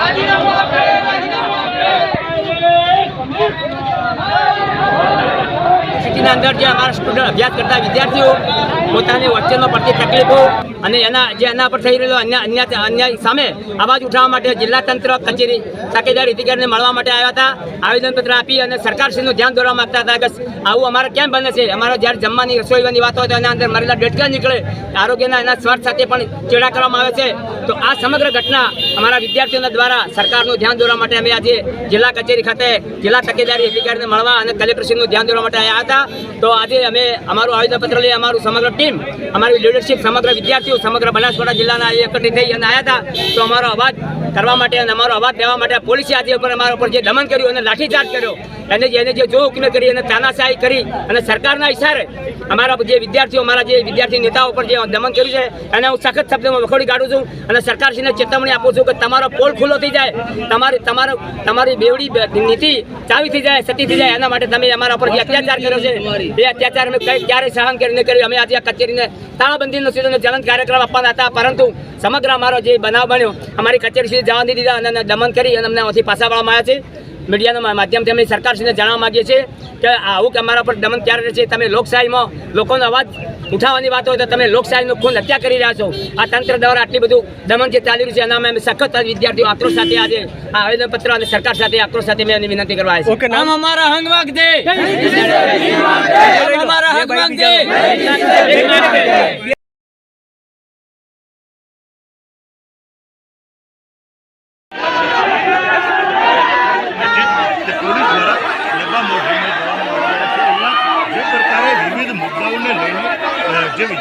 રાજીનામું આપે રાજીનામું આપે. સિટીના અંદર જે અમારા સ્ટુડન્ટ અભ્યાસ કરતા વિદ્યાર્થીઓ, પોતાની વચ્ચેનો પડતી તકલીફો અને એના જે એના પર થઈ રહેલો અન્ય અન્ય અન્યાય સામે અવાજ ઉઠાવવા માટે જિલ્લા તંત્ર, કચેરી તકેદાર અધિકારીને મળવા માટે આવ્યા હતા. આવેદનપત્ર આપી અને સરકારશ્રીનું ધ્યાન દોરવા માગતા હતા કે આવું અમારે કેમ બને છે? અમારે જ્યારે જમવાની રસોઈવાની વાત હોય તો એના અંદર મરેલા ડેટકા નીકળે. આરોગ્યના એના સ્વાર્થ સાથે પણ ચેડા કરવામાં આવે છે. તો આ સમગ્ર ઘટના અમારા વિદ્યાર્થીઓના દ્વારા સરકારનું ધ્યાન દોરવા માટે અમે આજે જિલ્લા કચેરી ખાતે જિલ્લા તકેદારી અધિકારીને મળવા અને કલેક્ટરશ્રીનું ધ્યાન દોરવા માટે આવ્યા હતા. તો આજે અમે અમારું આવેદનપત્ર લઈ અમારું સમગ્ર ટીમ, અમારી લીડરશીપ સમગ્ર વિદ્યાર્થીઓ, સમગ્ર બનાસકાંઠા જિલ્લાના એકત્રિત થઈ અને આવ્યા હતા. તો અમારો અવાજ કરવા માટે અને અમારો અવાજ લેવા માટે પોલીસે આજે ઉપર અમારા ઉપર જે દમન કર્યું અને લાઠીચાર્જ કર્યો, એને જે એને જે જો હુકમે કરી અને તાનાશાહી કરી અને સરકારના ઇશારે અમારા જે વિદ્યાર્થીઓ, અમારા જે વિદ્યાર્થી નેતાઓ પર જે દમન કર્યું છે, એને હું સખત શબ્દમાં વખોડી કાઢું છું અને સરકારશ્રીને ચેતવણી આપું છું કે તમારો પોલ ખુલ્લો થઈ જાય, તમારી તમારો તમારી બેવડી નીતિ ચાવી થઈ જાય સતી થઈ જાય, એના માટે તમે અમારા ઉપર જે અત્યાચાર કર્યો છે એ અત્યાચાર અમે કઈ ક્યારેય સહન કરીને કર્યું. અમે આજે આ કચેરીને તાળાબંધીનો સીધો જલન કાર્યક્રમ આપવાના હતા. પરંતુ સમગ્ર અમારો જે બનાવ બન્યો, અમારી કચેરી સુધી જવા દીધા અને દમન કરી અને અમને અહીંથી પાછા વળવામાં આવ્યા છે મીડિયાના માધ્યમથી અમે સરકારશ્રીને જણાવવા માંગીએ છીએ કે આવું કે અમારા પર દમન ક્યારે રહે છે તમે લોકશાહીમાં લોકોનો અવાજ ઉઠાવવાની વાત હોય તો તમે લોકશાહીનું ખૂન હત્યા કરી રહ્યા છો. આ તંત્ર દ્વારા આટલી બધું દમન જે ચાલી રહ્યું છે એના અમે સખત વિદ્યાર્થીઓ આક્રોશ સાથે આજે આ આવેદનપત્ર અને સરકાર સાથે આક્રોશ સાથે મેં એની વિનંતી કરવા ઓકે છે નામ અમારા હંગ દે. અમારા હંગ વાગજે Jimmy.